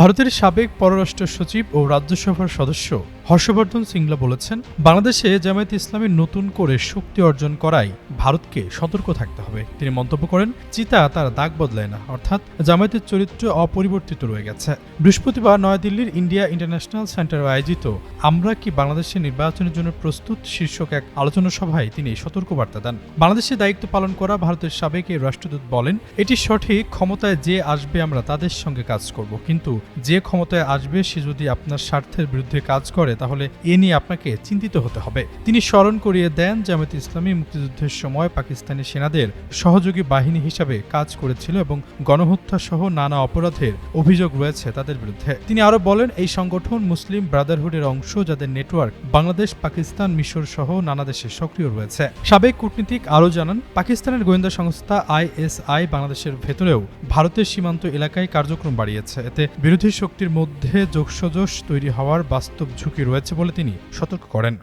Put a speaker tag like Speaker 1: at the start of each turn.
Speaker 1: ভারতের সাবেক পররাষ্ট্র সচিব ও রাজ্যসভার সদস্য হর্ষবর্ধন সিংলা বলেছেন, বাংলাদেশে জামায়াত ইসলামের নতুন করে শক্তি অর্জন করায় ভারতকে সতর্ক থাকতে হবে। তিনি মন্তব্য করেন, চিতা তার দাগ বদলায় না, অর্থাৎ জামায়াতের চরিত্র অপরিবর্তিত রয়ে গেছে। বৃহস্পতিবার নয়াদিল্লির ইন্ডিয়া ইন্টারন্যাশনাল সেন্টারে আয়োজিত আমরা কি বাংলাদেশের নির্বাচনের জন্য প্রস্তুত শীর্ষক এক আলোচনা সভায় তিনি সতর্কবার্তা দেন। বাংলাদেশে দায়িত্ব পালন করা ভারতের সাবেক এই রাষ্ট্রদূত বলেন, এটি সঠিক, ক্ষমতায় যে আসবে আমরা তাদের সঙ্গে কাজ করব। কিন্তু যে ক্ষমতায় আসবে, সে যদি আপনার স্বার্থের বিরুদ্ধে কাজ করে, তাহলে এ নিয়ে আপনাকে চিন্তিত হতে হবে। তিনি স্মরণ করিয়ে দেন, জামায়াত ইসলামী মুক্তিযুদ্ধের সময় পাকিস্তানি সেনাদের সহযোগী বাহিনী হিসাবে কাজ করেছিল এবং গণহত্যা সহ নানা অপরাধের অভিযোগ রয়েছে তাদের বিরুদ্ধে। তিনি আরও বলেন, এই সংগঠন মুসলিম ব্রাদারহুডের অংশ, যাদের নেটওয়ার্ক বাংলাদেশ, পাকিস্তান, মিশর সহ নানা দেশে সক্রিয় রয়েছে। সাবেক কূটনীতিক আরও জানান, পাকিস্তানের গোয়েন্দা সংস্থা আইএসআই বাংলাদেশের ভেতরেও ভারতের সীমান্ত এলাকায় কার্যক্রম বাড়িয়েছে। এতে বিরোধী শক্তির মধ্যে যোগসজোশ তৈরি হওয়ার বাস্তব ঝুঁকি রয়েছে বলে তিনি সতর্ক করেন।